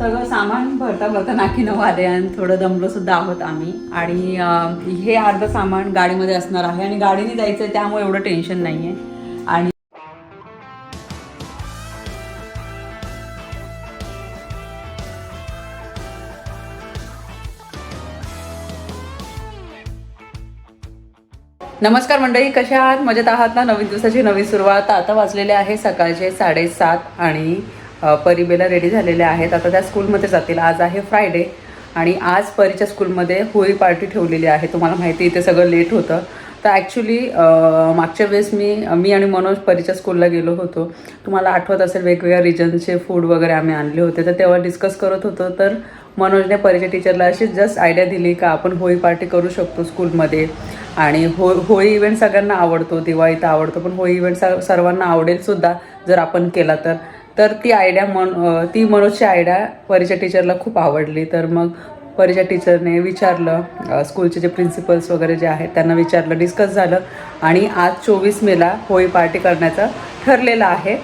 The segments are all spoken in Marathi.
सगळं सामान भरता भरता नाकी नऊ आले आणि थोडं दमलो सुद्धा आहोत आम्ही. आणि हे अर्ध सामान गाडीमध्ये असणार आहे आणि गाडीने जायचं आहे त्यामुळे एवढं टेन्शन नाही आहे आणि नमस्कार मंडळी कशा आहात? मजेत आहात ना? नवीन दिवसाची नवी सुरुवात. आता वाजलेले आहे सकाळचे साडेसात आणि परिबेला रेडी झालेल्या आहेत. आता त्या स्कूलमध्ये जातील. आज आहे फ्रायडे आणि आज परीच्या स्कूलमध्ये होळी पार्टी ठेवलेली आहे. तुम्हाला माहिती इथे सगळं लेट होतं. तर ॲक्च्युली मागच्या वेळेस मी मी आणि मनोज परीच्या स्कूलला गेलो होतो. तुम्हाला आठवत असेल वेगवेगळ्या रिजनचे फूड वगैरे आम्ही आणले होते. तर तेव्हा डिस्कस करत होतो. तर मनोजने परीच्या टीचरला अशी जस्ट आयडिया दिली का आपण होळी पार्टी करू शकतो स्कूलमध्ये आणि हो होळी इव्हेंट सगळ्यांना आवडतो. दिवाळी तर आवडतो. पण होळी इव्हेंट स सर्वांना आवडेल सुद्धा जर आपण केला तर. तर ती आयडिया मन ती मनोजची आयडिया परीच्या टीचरला खूप आवडली. तर मग परीच्या टीचरने विचारलं स्कूलचे जे प्रिन्सिपल्स वगैरे जे आहेत त्यांना विचारलं डिस्कस झालं आणि आज चोवीस मेला होळी पार्टी करण्याचं ठरलेलं आहे.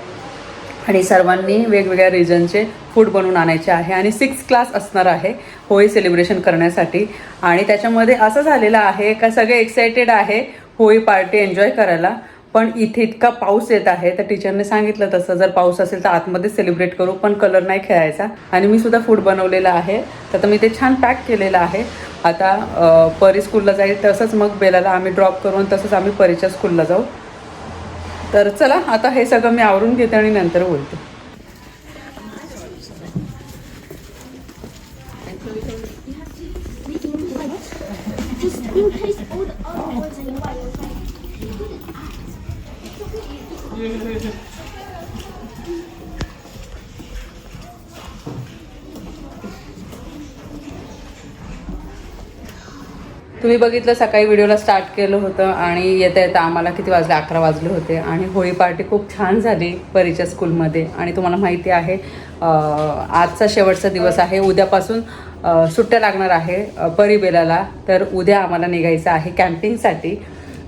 आणि सर्वांनी वेगवेगळ्या रिजनचे फूड बनवून आणायचे आहे. आणि सिक्स क्लास असणार आहे होळी सेलिब्रेशन करण्यासाठी. आणि त्याच्यामध्ये असं झालेलं आहे का सगळे एक्सायटेड आहे होळी पार्टी एन्जॉय करायला. पण इथे इतका पाऊस येत आहे तर टीचरने सांगितलं तसं. जर पाऊस असेल तर आतमध्ये सेलिब्रेट करू पण कलर नाही खेळायचा. आणि मी सुद्धा फूड बनवलेलं आहे. तर आता मी ते छान पॅक केलेलं आहे. आता परी स्कूलला जाईल तसंच मग बेलाला आम्ही ड्रॉप करून तसंच आम्ही परीच्या स्कूलला जाऊ. तर चला आता हे सगळं मी आवरून घेते आणि नंतर बोलते. तुम्ही बघितलं सकाळी व्हिडिओला स्टार्ट केलं होतं आणि येता येता आम्हाला किती वाजले? अकरा वाजले होते आणि होळी पार्टी खूप छान झाली परीच्या स्कूलमध्ये आणि तुम्हाला माहिती आहे आजचा शेवटचा दिवस आहे. उद्यापासून सुट्ट्या लागणार आहे परीबेलाला तर उद्या आम्हाला निघायचं आहे कॅम्पिंगसाठी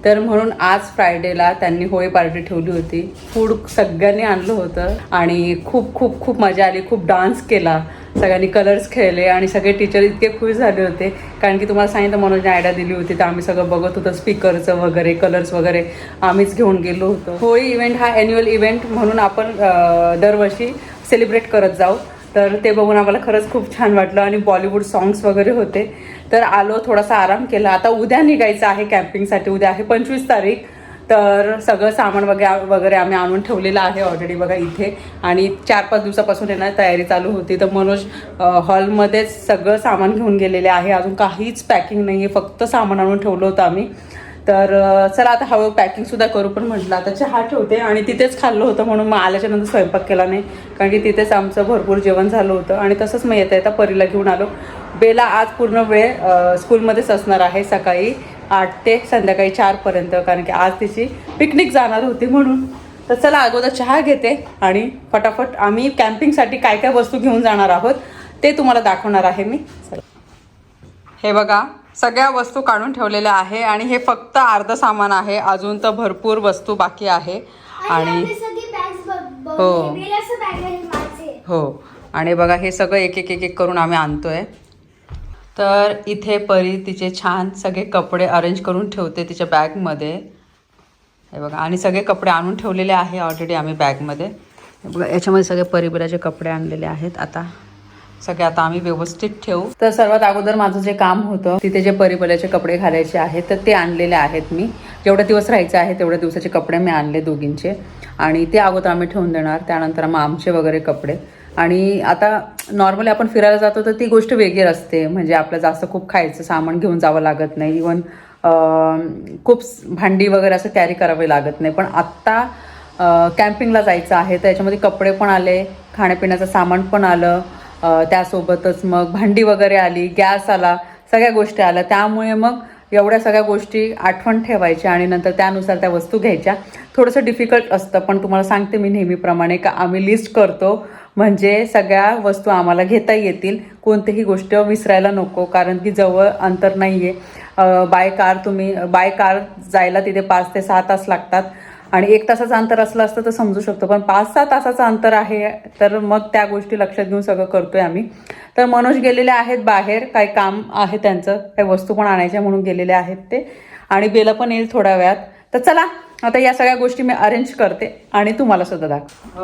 तर म्हणून आज फ्रायडेला त्यांनी होळी पार्टी ठेवली होती. फूड सगळ्यांनी आणलं होतं आणि खूप खूप खूप मजा आली. खूप डान्स केला. सगळ्यांनी कलर्स खेळले आणि सगळे टीचर इतके खुश झाले होते. कारण की तुम्हाला सांगितलं मनोजने आयडिया दिली होती. तर आम्ही सगळं बघत होतो स्पीकरचं वगैरे कलर्स वगैरे आम्हीच घेऊन गेलो होतो. होळी इव्हेंट हा ॲन्युअल इव्हेंट म्हणून आपण दरवर्षी सेलिब्रेट करत जाऊ. तर ते बघून आम्हाला खरंच खूप छान वाटलं आणि बॉलिवूड सॉंग्स वगैरे होते. तर आलो थोडासा आराम केला. आता उद्या निघायचं आहे कॅम्पिंगसाठी. उद्या आहे पंचवीस तारीख. तर सगळं सामान वगैरे वगैरे आम्ही आणून ठेवलेलं आहे ऑलरेडी बघा इथे. आणि चार पाच दिवसापासून येणार तयारी चालू होती. तर मनोज हॉलमध्येच सगळं सामान घेऊन गेलेले आहे. अजून काहीच पॅकिंग नाही आहे फक्त सामान आणून ठेवलं होतं आम्ही. तर चला आता हळूहळू पॅकिंग सुद्धा करू पण म्हटलं आता चहा ठेवते आणि तिथेच खाल्लं होतं म्हणून मग आल्याच्यानंतर स्वयंपाक केला नाही. कारण की तिथेच आमचं भरपूर जेवण झालं होतं आणि तसंच मग येता येता परीला घेऊन आलो. बेला आज पूर्ण वेळ स्कूलमध्येच असणार आहे सकाळी आठ ते संध्याकाळी चारपर्यंत कारण की आज तिची पिकनिक जाणार होती म्हणून. तर चला अगोदर चहा घेते आणि फटाफट आम्ही कॅम्पिंगसाठी काय काय वस्तू घेऊन जाणार आहोत ते तुम्हाला दाखवणार आहे मी. चला. हे बघा सगळ्या वस्तू काढून ठेवलेल्या आहे आणि हे फक्त अर्ध सामान आहे. अजून तर भरपूर वस्तू बाकी आहे. आणि हो. हो. आणि बघा हे सगळं एक एक एक एक करून आम्ही आणतोय. तर इथे परी तिचे छान सगळे कपडे अरेंज करून ठेवते तिच्या बॅगमध्ये हे बघा आणि सगळे कपडे आणून ठेवलेले आहे ऑलरेडी आम्ही बॅगमध्ये हे बघा याच्यामध्ये सगळे परिबराचे कपडे आणलेले आहेत. आता सगळे आता आम्ही व्यवस्थित ठेवू. तर सर्वात अगोदर माझं जे काम होतं तिथे जे परिबलाचे कपडे घालायचे आहेत तर ते आणलेले आहेत मी. जेवढे दिवस राहायचे आहे तेवढ्या दिवसाचे कपडे मी आणले दोघींचे. आणि ते अगोदर आम्ही ठेवून देणार त्यानंतर मग आमचे वगैरे कपडे. आणि आता नॉर्मली आपण फिरायला जातो तर ती गोष्ट वेगळी असते. म्हणजे आपलं जास्त खूप खायचं सामान घेऊन जावं लागत नाही. इवन खूप भांडी वगैरे असं कॅरी करावे लागत नाही. पण आत्ता कॅम्पिंगला जायचं आहे तर याच्यामध्ये कपडे पण आले खाण्यापिण्याचं सामान पण आलं. त्यासोबतच मग भांडी वगैरे आली गॅस आला सगळ्या गोष्टी आल्या. त्यामुळे मग एवढ्या सगळ्या गोष्टी आठवण ठेवायच्या आणि नंतर त्यानुसार त्या वस्तू घ्यायच्या. थोडंसं डिफिकल्ट असतं पण तुम्हाला सांगते मी नेहमीप्रमाणे का आम्ही लिस्ट करतो म्हणजे सगळ्या वस्तू आम्हाला घेता येतील. कोणतीही गोष्ट विसरायला नको कारण की जवळ अंतर नाही आहे बाय कार तुम्ही बाय कार जायला तिथे पाच ते सहा तास लागतात. आणि एक तासाचं अंतर असलं असतं तर समजू शकतो. पण पाच सहा तासाचं अंतर आहे तर मग त्या गोष्टी लक्षात घेऊन सगळं करतोय आम्ही. तर मनोज गेलेले आहेत बाहेर काही काम आहे त्यांचं काही वस्तू पण आणायच्या म्हणून गेलेले आहेत ते. आणि बेला पण येईल थोड्या वेळात. तर चला आता या सगळ्या गोष्टी मी अरेंज करते आणि तुम्हाला सुद्धा दाख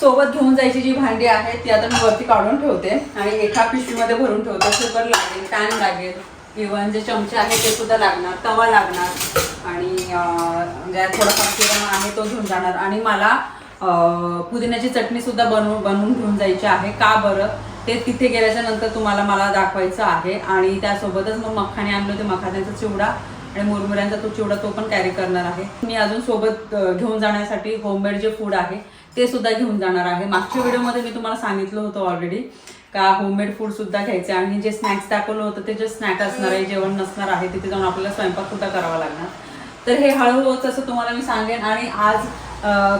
सोबत घेऊन जायची जी भांडी आहेत ती आता मी वरती काढून ठेवते. आणि एका पिशवीमध्ये भरून ठेवते. सुपर लागेल पॅन लागेल. इवन जे चमचे आहेत ते सुद्धा लागणार तवा लागणार. आणि अं, म्हणजे थोडाफार आहे तो घेऊन जाणार. आणि मला पुदिन्याची चटणी सुद्धा बनवून बनवून घेऊन जायची आहे. का बरं? ते तिथे गेल्याच्यानंतर तुम्हाला मला दाखवायचं आहे. आणि त्यासोबतच मग मखाने आणले होते मखाण्याचा चिवडा आणि मुरमुऱ्यांचा तो चिवडा तो पण कॅरी करणार आहे. मी अजून सोबत घेऊन जाण्यासाठी होममेड जे फूड आहे ते सुद्धा घेऊन जाणार आहे. मागच्या व्हिडिओमध्ये मी तुम्हाला सांगितलं होतं ऑलरेडी का होममेड फूड सुद्धा घ्यायचे? आणि जे स्नॅक्स दाखवलं होतं ते जे स्नॅक असणार आहे जेवण नसणार आहे तिथे जाऊन आपल्याला स्वयंपाक सुद्धा करावा लागणार. तर हे हळूहळू तसं तुम्हाला मी सांगेन. आणि आज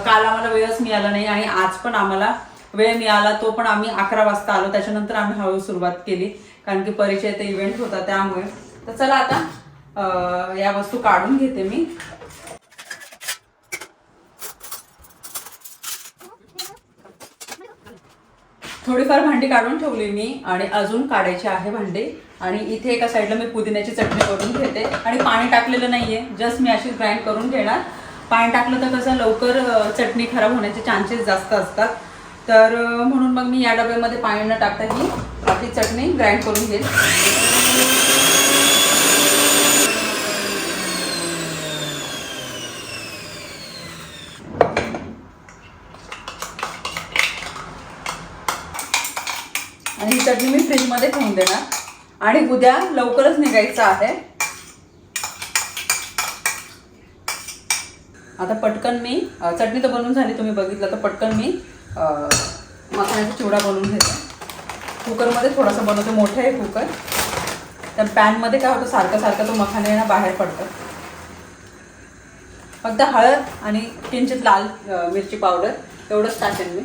काल आम्हाला वेळच मिळाला नाही आणि आज पण आम्हाला वेळ मिळाला तो पण आम्ही अकरा वाजता आलो. त्याच्यानंतर आम्ही हळूहळू सुरुवात केली. कारण की परिचय ते इव्हेंट होता त्यामुळे. तर चला आता या वस्तू काढून घेते मी. थोडीफार भांडी काढून ठेवली मी आणि अजून काढायची आहे भांडी. आणि इथे एका साईडला मी पुदिन्याची चटणी करून घेते. आणि पाणी टाकलेलं नाहीये. जस्ट मी अशी ग्राइंड करून घेणार. पाणी टाकलं तर कसं लवकर चटणी खराब होण्याचे चान्सेस जास्त असतात. तर म्हणून मग मी या डब्यामध्ये पाणी न टाकता ही आपली चटणी ग्राइंड करून घेईल आणि ही चटणी मी फ्रीजमध्ये ठेवून देणार. आणि उद्या लवकरच निघायचं आहे. आता पटकन मी चटणी तर बनवून झाली तुम्ही बघितलं तर पटकन मी मसाल्याचा मखाण्याचा चिवडा बनवून घेते. कुकरमध्ये थोडासा बनवतो मोठं आहे कुकर. त्या पॅनमध्ये काय होतं सारखं सारखं तो मखाने ना बाहेर पडतं फक्त हळद आणि किंचित लाल मिरची पावडर एवढंच टाकेन मी.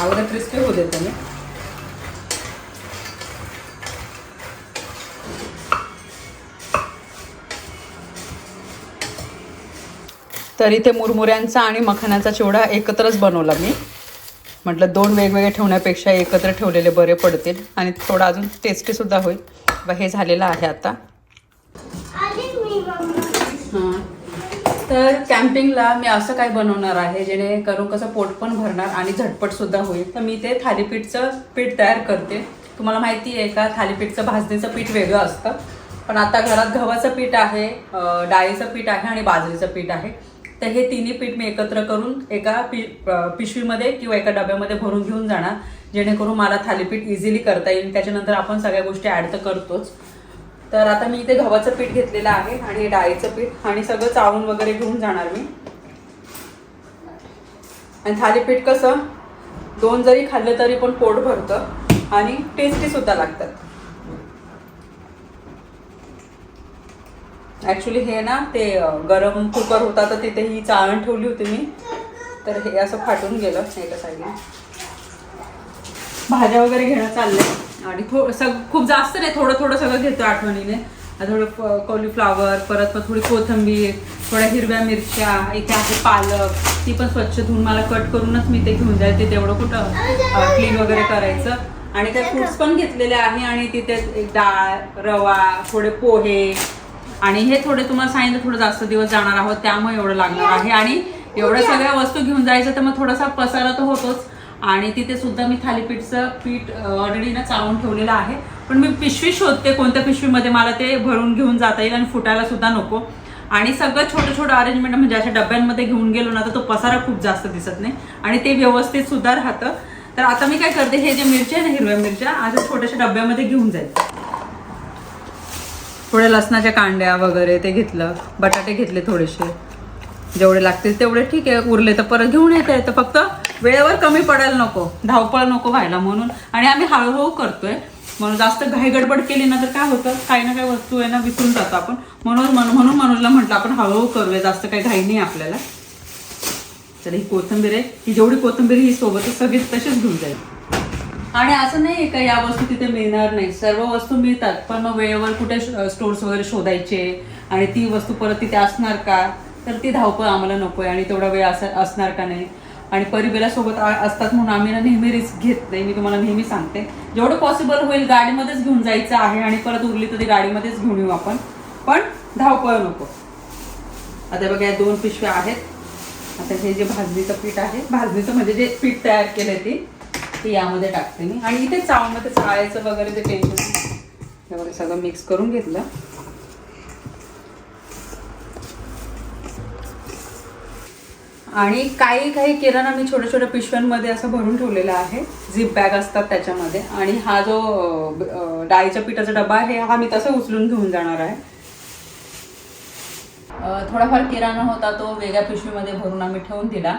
अगोदर क्रिस्पी होऊ देते मी. तर इथे मुरमुऱ्यांचा आणि मखाण्याचा चिवडा एकत्रच बनवला मी. म्हटलं दोन वेगवेगळे ठेवण्यापेक्षा एकत्र ठेवलेले बरे पडतील आणि थोडा अजून टेस्टीसुद्धा होईल. बा हे झालेलं आहे आता. हां. तर कॅम्पिंगला मी असं काय बनवणार आहे जेणेकरून कसं पोट पण भरणार आणि झटपटसुद्धा होईल. तर मी ते थालीपीठचं पीठ तयार करते. तुम्हाला माहिती आहे का थालीपीठचं भाजणीचं पीठ वेगळं असतं. पण आता घरात गव्हाचं पीठ आहे डाळीचं पीठ आहे आणि बाजरीचं पीठ आहे. तर हे तिन्ही पीठ मी एकत्र करून एका पि पिशवीमध्ये किंवा एका डब्यामध्ये भरून घेऊन जाणार. जेणेकरून मला थालीपीठ इझिली करता येईल. त्याच्यानंतर आपण सगळ्या गोष्टी ॲड तर करतोच. तर आता मी इथे गव्हाचं पीठ घेतलेलं आहे आणि हे डाळीचं पीठ आणि सगळं चावून वगैरे घेऊन जाणार मी. आणि थालीपीठ कसं दोन जरी खाल्लं तरी पण पोट भरतं आणि टेस्टीसुद्धा लागतात. ॲक्च्युली हे ना ते गरम कुकर होता तर तिथे ही चाळण ठेवली होती मी. तर हे असं फाटून गेलं एका साईडला भाज्या वगैरे घेणं चाललंय. आणि थो सग खूप जास्त नाही थोडं थोडं सगळं घेतो आठवणीने. थोडं कॉलीफ्लावर परत मग थोडी कोथिंबीर थोड्या हिरव्या मिरच्या इथे आहे पालक ती पण स्वच्छ धुवून मला कट करूनच मी ते घेऊन जाईल. ते तेवढं कुठं क्लीन वगैरे करायचं. आणि त्या फ्रुट्स पण घेतलेले आहे आणि तिथे एक डाळ रवा थोडे पोहे आणि हे थोडे तुम्हाला सांगितलं थोडं जास्त दिवस जाणार आहोत त्यामुळे एवढं लागणार आहे. आणि एवढ्या सगळ्या वस्तू घेऊन जायचं तर मग थोडासा पसारा तर होतोच. आणि तिथे सुद्धा मी थालीपीठचं पीठ ऑलरेडी ना चावून ठेवलेलं आहे. पण मी पिशवी शोधते कोणत्या पिशवीमध्ये मला ते भरून घेऊन जाता येईल आणि फुटायला सुद्धा नको. आणि सगळं छोटं छोटं अरेंजमेंट म्हणजे अशा डब्यांमध्ये घेऊन गेलो ना तर तो पसारा खूप जास्त दिसत नाही. आणि ते व्यवस्थित सुद्धा राहतं. तर आता मी काय करते हे जे मिरच्या आहे ना हिरव्या मिरच्या अशा छोट्याशा डब्यामध्ये घेऊन जाईल. थोड्या लसणाच्या कांड्या वगैरे ते घेतलं बटाटे घेतले थोडेसे. जेवढे लागतील तेवढे ठीक आहे उरले तर परत घेऊन येते. तर फक्त वेळेवर कमी पडायला नको धावपळ नको व्हायला म्हणून. आणि आम्ही हळूहळू करतोय. म्हणून जास्त घाई गडबड केली ना तर काय होतं? काही ना काही वस्तू आहे ना विसरून जातो आपण. म्हणून म्हणून मनोजला म्हटलं आपण हळूहळू करूया जास्त काही घाई नाही आपल्याला. तर ही कोथिंबीर आहे. ही जेवढी कोथंबीर ही सोबतच सगळीच तशीच घेऊन जाईल. आणि असं नाही आहे का या वस्तू तिथे मिळणार नाही? सर्व वस्तू मिळतात पण मग वेळेवर कुठे स्टोर्स वगैरे शोधायचे आणि ती वस्तू परत तिथे असणार का? तर ती धावपळ आम्हाला नको आहे आणि तेवढा वेळ असा असणार का नाही? आणि परिबेला सोबत असतात म्हणून आम्ही ना नेहमी रिस्क घेत नाही. मी तुम्हाला नेहमी सांगते. जेवढं पॉसिबल होईल गाडीमध्येच घेऊन जायचं आहे आणि परत उरली तर ती गाडीमध्येच घेऊन येऊ आपण. पण धावपळ नको. आता बघा या दोन पिशव्या आहेत. आता हे जे भाजणीचं पीठ आहे भाजणीचं म्हणजे जे पीठ तयार केलं आहे ते ते यामध्ये टाकते मी. आणि इथे चावमध्ये चाळायचं वगैरे ते टेन्शन त्यामुळे सगळं मिक्स करून घेतलं. आणि काही काही किराणा मी छोट्या छोट्या पिशव्यांमध्ये असं भरून ठेवलेला आहे. झिप बॅग असतात त्याच्यामध्ये. आणि हा जो डाळीच्या पिठाचा डबा आहे हा मी तसं उचलून घेऊन जाणार आहे. थोडाफार किराणा होता तो वेगळ्या पिशवीमध्ये भरून आम्ही ठेवून दिला.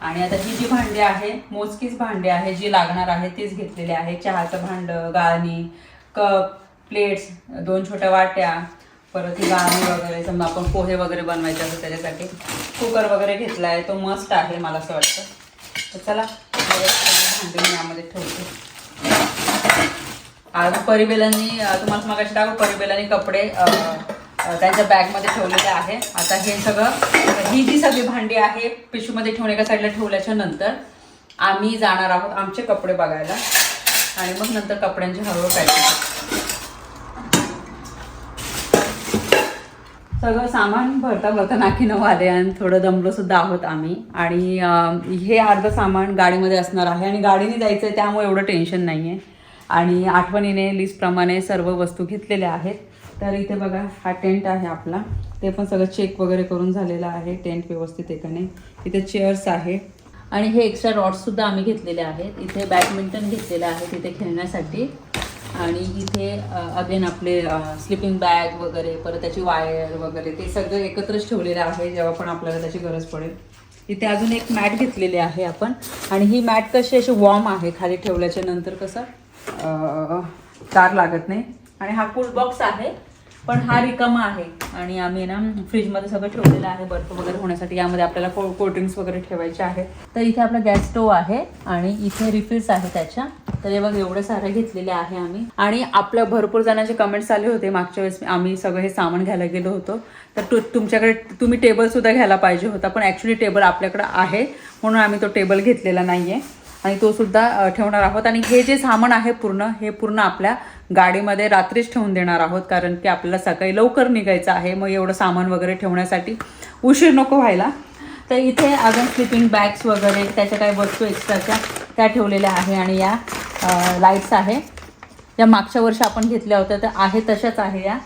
आणि आता ही जी भांडी आहे मोजकीच भांडी आहे जी लागणार आहे तीच घेतलेली आहे. चहाचं भांडं गाळणी कप प्लेट्स दोन छोट्या वाट्या परत ही गाळणी वगैरे समजा आपण पोहे वगैरे बनवायचे असं त्याच्यासाठी. कुकर वगैरे घेतला आहे तो मस्त आहे मला असं वाटतं. तर चला भांडी मी यामध्ये ठेवते. आज परिबेलांनी तुम्हाला मगाशी दाखव परिबेलांनी कपडे त्यांच्या बॅगमध्ये ठेवलेले आहे. आता हे सगळं ही जी सगळी भांडी आहे पिशवीमध्ये ठेवून एका साईडला ठेवल्याच्या नंतर आम्ही जाणार आहोत आमचे कपडे बघायला. आणि मग नंतर कपड्यांची हळूहळू पॅकिंग सगळं सामान भरता भरता नाकी नऊ आले आणि थोडं दमलो सुद्धा आहोत आम्ही. आणि हे अर्ध सामान गाडीमध्ये असणार आहे आणि गाडीने जायचं आहे त्यामुळे एवढं टेन्शन नाही आहे आणि आठवणीने लिस्टप्रमाणे सर्व वस्तू घेतलेल्या आहेत. तर इथे बघा हा टेंट आहे आपला. ते पण सगळं चेक वगैरे करून झालेला आहे टेंट व्यवस्थित एकाने. इथे चेअर्स आहे. आणि हे एक्स्ट्रा रॉड्ससुद्धा आम्ही घेतलेले आहेत. इथे बॅडमिंटन घेतलेलं आहे तिथे खेळण्यासाठी. आणि इथे अगेन आपले स्लिपिंग बॅग वगैरे परत त्याची वायर वगैरे ते सगळं एकत्रच ठेवलेलं आहे जेव्हा पण आपल्याला त्याची गरज पडेल. इथे अजून एक मॅट घेतलेली आहे आपण. आणि ही मॅट कशी अशी वॉर्म आहे खाली ठेवल्याच्या नंतर कसं तार लागत नाही. आणि हा कूल बॉक्स आहे. पण हा रिकामा आहे. आणि आम्ही ना फ्रीजमध्ये सगळं ठेवलेलं आहे बर्फ वगैरे होण्यासाठी. यामध्ये आपल्याला को कोल्ड्रिंक्स वगैरे ठेवायचे आहेत. तर इथे आपला गॅस स्टोव आहे आणि इथे रिफिल्स आहे त्याच्या. तर हे बघ एवढं सारं घेतलेले आहे आम्ही. आणि आपल्या भरपूर जणांचे कमेंट्स आले होते मागच्या वेळेस. आम्ही सगळं हे सामान घ्यायला गेलो होतो. तर तु तुमच्याकडे तुम्ही टेबल सुद्धा घ्यायला पाहिजे होता. पण ॲक्च्युली टेबल आपल्याकडे आहे. म्हणून आम्ही तो टेबल घेतलेला नाही आहे आणि तो सुद्धा ठेवणार आहोत. आणि हे जे सामान आहे पूर्ण हे पूर्ण आपल्या गाडीमध्ये रात्रीच ठेवून देणार आहोत कारण की आपल्याला सकाळी लवकर निघायचं आहे. मग एवढं सामान वगैरे ठेवण्यासाठी उशीर नको व्हायला. तर इथे अजून स्लिपिंग बॅग्स वगैरे त्याच्या काही वस्तू एक्स्ट्राच्या त्या ठेवलेल्या आहे आणि या लाईट्स आहे. या मागच्या वर्षी आपण घेतल्या होत्या तर आहे तशाच आहे या.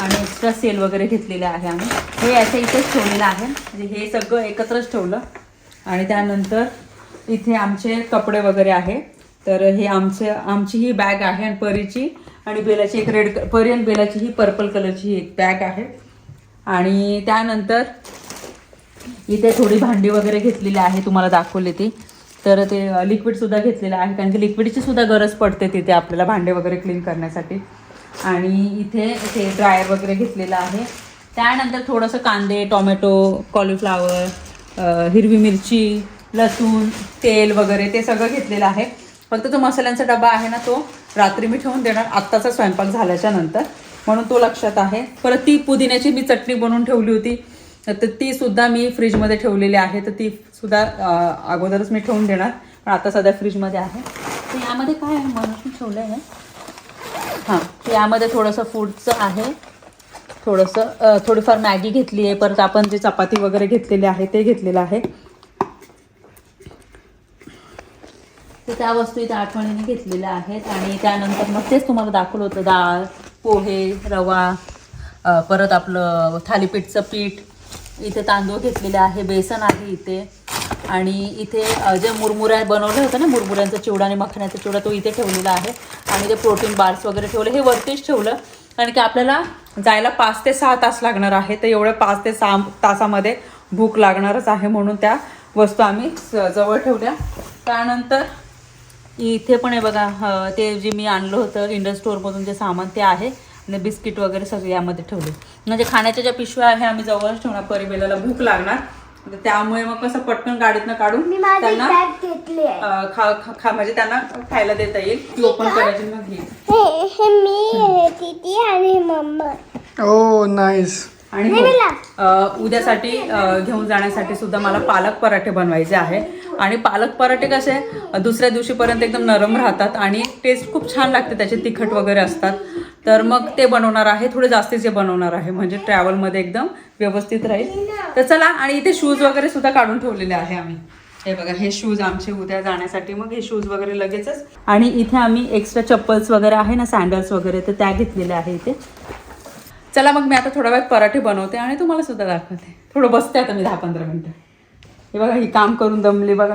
आणि एक्स्ट्रा सेल वगैरे घेतलेल्या आहे आम्ही. हे याच्या इथेच ठेवलेलं आहे. म्हणजे हे सगळं एकत्रच ठेवलं. आणि त्यानंतर इथे आमचे कपडे वगैरे आहे. तर हे आमचे आमची ही बॅग आहे आणि परीची आणि बेलाची एक रेड परी आणि बेलाची ही पर्पल कलरची एक बॅग आहे. आणि त्यानंतर इथे थोडी भांडी वगैरे घेतलेली आहे तुम्हाला दाखवली ती. तर ते लिक्विडसुद्धा घेतलेलं आहे कारण की लिक्विडची सुद्धा गरज पडते तिथे आपल्याला भांडे वगैरे क्लीन करण्यासाठी. आणि इथे ते ड्रायर वगैरे घेतलेलं आहे. त्यानंतर थोडंसं कांदे टोमॅटो कॉलीफ्लावर हिरवी मिरची लसूण तेल वगैरे ते सगळं घेतलेलं आहे. फक्त तो मसाल्यांचा डबा आहे ना तो रात्री मी ठेवून देणार. आत्ताचा स्वयंपाक झाल्याच्यानंतर. म्हणून तो लक्षात आहे. परत ती पुदिन्याची मी चटणी बनवून ठेवली होती. तर ती सुद्धा मी फ्रीजमध्ये ठेवलेली आहे. तर ती सुद्धा अगोदरच मी ठेवून देणार. पण आता सध्या फ्रीजमध्ये आहे. तर यामध्ये काय आहे? म्हणून ठेवलं आहे हां तर यामध्ये थोडंसं फूडचं आहे. थोडंसं थोडीफार मॅगी घेतली आहे. परत आपण जे चपाती वगैरे घेतलेली आहे ते घेतलेलं आहे. तर त्या वस्तू इथे आठवणीने घेतलेल्या आहेत आणि त्यानंतर मग तेच तुम्हाला दाखवलं होतं डाळ पोहे रवा परत आपलं थालीपीठचं पीठ. इथे तांदूळ घेतलेले आहे बेसन आहे इथे. आणि इथे जे मुरमुऱ्या बनवले होते ना मुरमुऱ्यांचा चिवडा आणि मखण्याचा चिवडा तो इथे ठेवलेला आहे. आणि ते प्रोटीन बार्स वगैरे ठेवले हे वरतीच ठेवलं. कारण की आपल्याला जायला पाच ते सहा तास लागणार आहे तर एवढं पाच ते सहा तासामध्ये भूक लागणारच आहे म्हणून त्या वस्तू आम्ही स- जवळ ठेवल्या. त्यानंतर इथे पण आहे बघा ते जे मी आणलं होतं इंडस स्टोअरमधून जे सामान ते आहे. आणि बिस्किट वगैरे सगळे यामध्ये ठेवले. म्हणजे खाण्याच्या ज्या पिशव्या आहे आम्ही जवळच ठेवणार परिबेलाला भूक लागणार. त्यामुळे मग कसं पटकन गाडीतनं काढून त्यांना बॅग घेतली आहे. अं, खा खा- म्हणजे त्यांना खायला देता येईल. ती ओपन करायची मग घेईल हे हे मी हे दीदी आणि मम्मा. ओ नाईस आणि हो, उद्यासाठी घेऊन जाण्यासाठी सुद्धा मला पालक पराठे बनवायचे आहे आणि पालक पराठे कसे दुसऱ्या दिवशीपर्यंत एकदम नरम राहतात आणि टेस्ट खूप छान लागते त्याचे तिखट वगैरे असतात. तर मग ते बनवणार आहे थोडे जास्तीचे बनवणार आहे म्हणजे ट्रॅव्हलमध्ये एकदम व्यवस्थित राहील. तर चला आणि इथे शूज वगैरे सुद्धा काढून ठेवलेले आहे आम्ही. हे बघा हे शूज आमचे उद्या जाण्यासाठी मग हे शूज वगैरे लगेचच. आणि इथे आम्ही एक्स्ट्रा चप्पल्स वगैरे आहे ना सँडल्स वगैरे तर त्या घेतलेल्या आहे इथे. चला मग मी आता थोडा वेळ पराठे बनवते आणि तुम्हाला सुद्धा दाखवते. थोडं बसते आता मी दहा पंधरा मिनटं. हे बघा ही काम करून दमली बघा.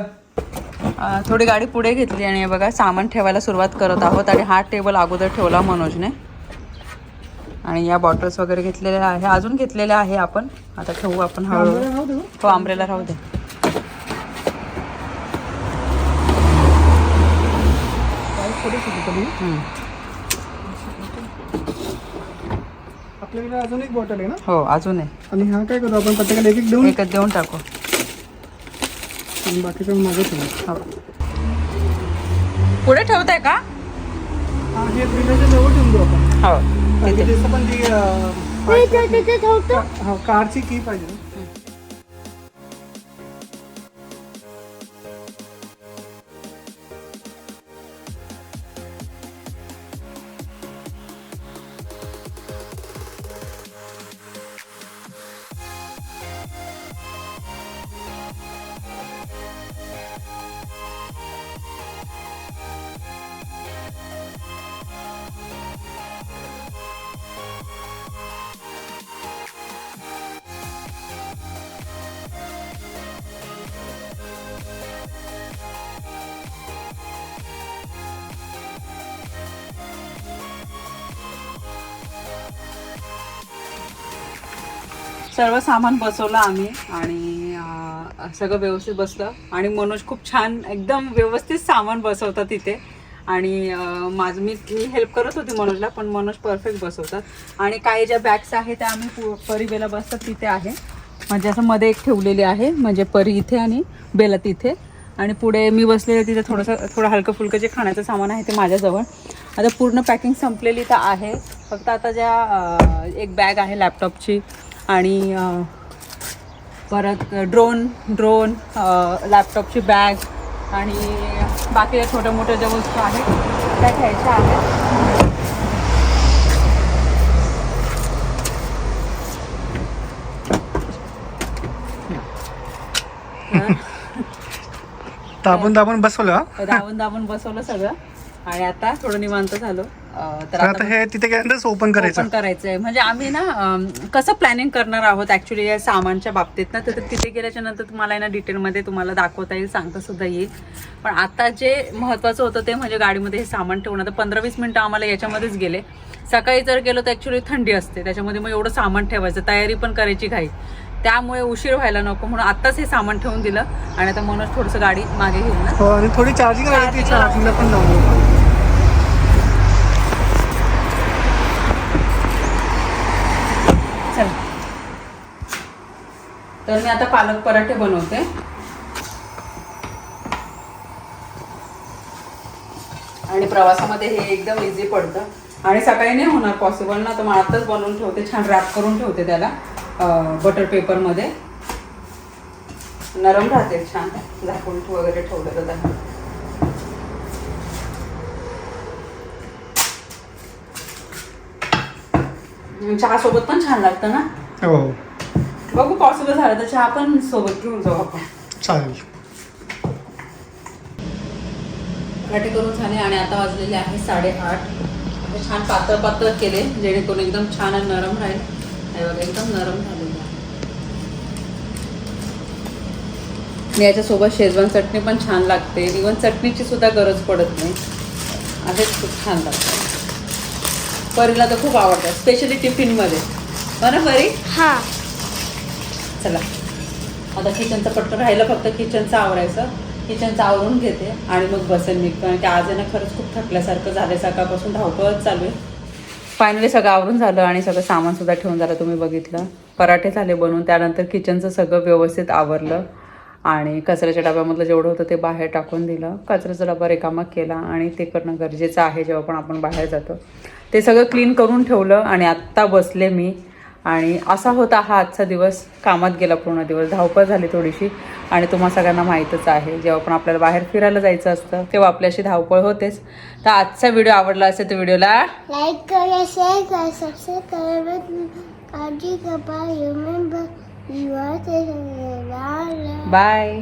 थोडी गाडी पुढे घेतली आणि बघा सामान ठेवायला सुरुवात करत आहोत आणि हा टेबल अगोदर ठेवला मनोजने. आणि या बॉटल्स वगैरे घेतलेल्या आहे अजून घेतलेल्या आहे आपण. आता ठेवू आपण हळूहळू. हो आंब्रेला राहू दे. हम्म. आपल्याकडे अजून एक बॉटल आहे ना? हो अजून आहे. आणि हा काय करू आपण प्रत्येकाला एक एक देऊन एकच देऊन टाकू. आणि बाकीचं मागे ठेवू. हो. पुढे ठेवताय का? हा हे बिलाच्या जवळ ठेवून देऊ आपण. हो. आणि पण ती अं, on. हा कारची की पाहिजे. सर्व सामान बसवलं आम्ही आणि सगळं व्यवस्थित बसलं. आणि मनोज खूप छान एकदम व्यवस्थित सामान बसवतात तिथे. आणि माझं मी मी हेल्प करत होती मनोजला पण मनोज परफेक्ट बसवतात. आणि काही ज्या बॅग्स आहेत त्या आम्ही पु- परी बेला बसतात तिथे आहे. म्हणजे असं मध्ये एक ठेवलेली आहे म्हणजे परी इथे आणि बेला तिथे. आणि पुढे मी बसलेले तिथे थोडंसं थोडं हलकं फुलकं जे खाण्याचं सामान आहे ते माझ्याजवळ. आता पूर्ण पॅकिंग संपलेली तर आहे. फक्त आता ज्या एक बॅग आहे लॅपटॉपची आणि परत ड्रोन ड्रोन लॅपटॉपची बॅग आणि बाकीच्या छोट्या मोठ्या ज्या वस्तू आहेत त्या घ्यायच्या आहेत. दाबून दाबून बसवलं? दाबून दाबून बसवलं सगळं. आणि आता थोडं निवांत झालो. तर आता हे तिथे ओपन करायचं? ओपन करायचंय. म्हणजे आम्ही ना कसं प्लॅनिंग करणार आहोत ऍक्च्युली या सामानच्या बाबतीत ना? तर तिथे गेल्याच्यानंतर तुम्हाला ना डिटेलमध्ये तुम्हाला दाखवता येईल सांगता सुद्धा येईल. पण आता जे महत्वाचं होतं ते म्हणजे गाडीमध्ये हे सामान ठेवणं तर पंधरा वीस मिनिटं आम्हाला याच्यामध्येच गेले. सकाळी जर गेलो तर ऍक्च्युली थंडी असते. त्याच्यामध्ये मग एवढं सामान ठेवायचं तयारी पण करायची घाई. त्यामुळे उशीर व्हायला नको. म्हणून आत्ताच हे सामान ठेवून दिलं. आणि आता मनोज थोडंसं गाडी मागे घेऊन हो आणि थोडी चार्जिंग पण लावून देऊ. चल तर मी आता पालक पराठे बनवते. आणि प्रवासामध्ये हे एकदम इझी पडतं. आणि सकाळी नाही होणार पॉसिबल ना तर मग आताच बनवून ठेवते छान रॅप करून ठेवते त्याला बटर पेपरमध्ये नरम राहते छान झाकून वगैरे ठेवलं तर त्याला चहा सोबत पण छान लागतं ना? हो. बघू पॉसिबल झालं तर चहा पण सोबत घेऊन जाऊ आपण. चालेल. पराठे करून झाले आणि आता वाजलेले आहे साडेआठ. छान पातळ पातळ केले जेणेकरून एकदम छान आणि नरम राहील. हे बघा एकदम नरम झालेले आहे. आणि याच्यासोबत शेजवान चटणी पण छान लागते. इवन चटणीची सुद्धा गरज पडत नाही. असेच खूप छान लागतात परीला तर खूप आवडतात स्पेशली टिफिनमध्ये. हो ना परी? हा. चला. आता किचनचं पटकन राहिलं फक्त किचनचं आवरायचं. किचनचं आवरून घेते आणि मग बसेल मी. कारण की आज ना खरंच खूप थकल्यासारखं झालं सकाळपासून धावपळच चालू आहे. फायनली सगळं आवरून झालं आणि सगळं सामान सुद्धा ठेवून झालं तुम्ही बघितलं. पराठे झाले बनवून त्यानंतर किचनचं सगळं व्यवस्थित आवरलं. आणि कचऱ्याच्या डब्यामधलं जेवढं होतं ते बाहेर टाकून दिलं. कचऱ्याचा डबा रिकामा केला आणि ते करणं गरजेचं आहे जेव्हा पण आपण बाहेर जातो. ते सगळं क्लीन करून ठेवलं आणि आत्ता बसले मी. आणि असा होता हा आजचा दिवस. कामात गेला पूर्ण दिवस. धावपळ झाली थोडीशी. आणि तुम्हाला सगळ्यांना माहीतच आहे. जेव्हा पण आपल्याला बाहेर फिरायला जायचं असतं तेव्हा आपल्याशी धावपळ होतेच. तर आजचा व्हिडिओ आवडला असेल तर व्हिडिओला लाईक करा शेअर करा सबस्क्राईब करा बाय.